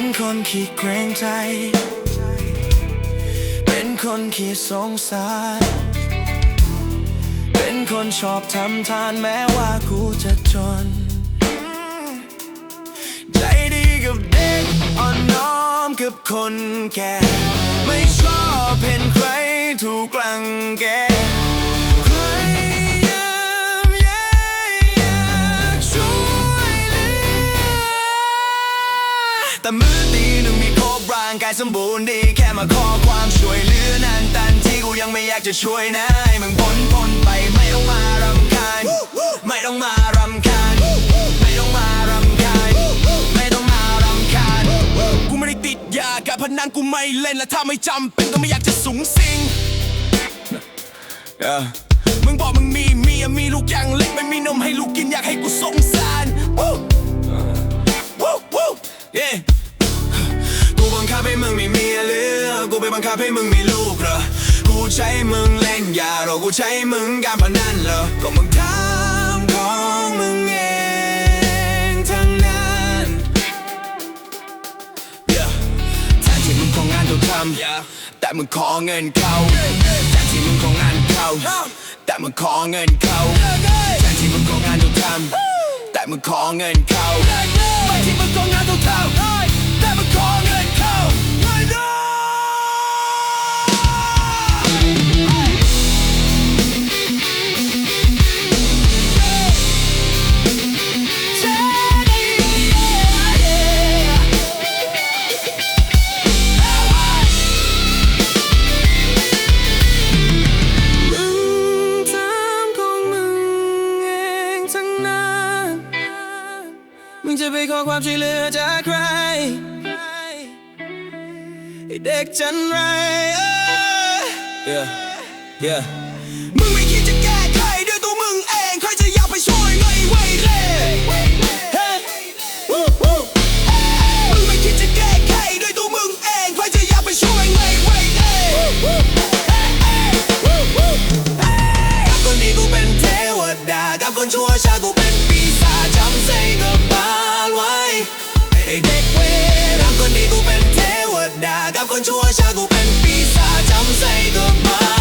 ็นคนขี้เกรงใจ เป็นคนขี้สงสาร เป็นคนชอบทำทานแม้ว่ากูจะจน ใจดีกับเด็กอ่อนน้อมกับคนแก่ ไม่ชอบเห็นใครถูกรังแก แต่มือตีหนึ่งมีครบร่างกายสมบูรณ์ดีแค่มาขอความช่วยเหลือนานตันที่กูยังไม่อยากจะช่วยนะให้มึงพ้นพ้นไปไม่ต้องมารำคาญไม่ต้องมารำคาญไม่ต้องมารำคาญไม่ต้องมารำคาญกูไม่ได้ติดยาการพนันกูไม่เล่นและถ้าไม่จำเป็นก็ไม่อยากจะสูงสิง Yeah. มึงบอกมึงมีเมียมีลูกอย่างเล็กไม่มีนมให้ลูกกินอยากให้กูสงสารวู้วู้วู้ Yeah. งมึงมีเมียหรือกูไปบังคับให้มึงมีลูกเหรอ กูใช้มึงเล่นยาหรอ กูใช้มึงการพนันเหรอ ก็มึงทำของมึงเองทั้งนั้นแทนที่มึงของงานต้องทำแต่มึงขอเงินเขาแทนที่มึงของงานเขาแต่มึงขอเงินเขาแทนที่มึงของงานต้องทำแต่มึงขอเงินเขาไม่ที่มึงของงาน จะไปขอความช่วยเหลือจากใคร เด็กจันไร yeah yeah มึงไม่คิดจะแก้ไขด้วยตัวมึงเอง ใครจะอยากไปช่วยไงไวเล่มึงไม่คิดจะแก้ไขดวยตัวมึงเอง ใครจะอยากไปช่วยไงไวเล่กับคนนี้กูเป็นเทวดากับคนชั่วชากูเป็น 你都变天了，感谢主啊，查哥变比萨，怎么 say goodbye？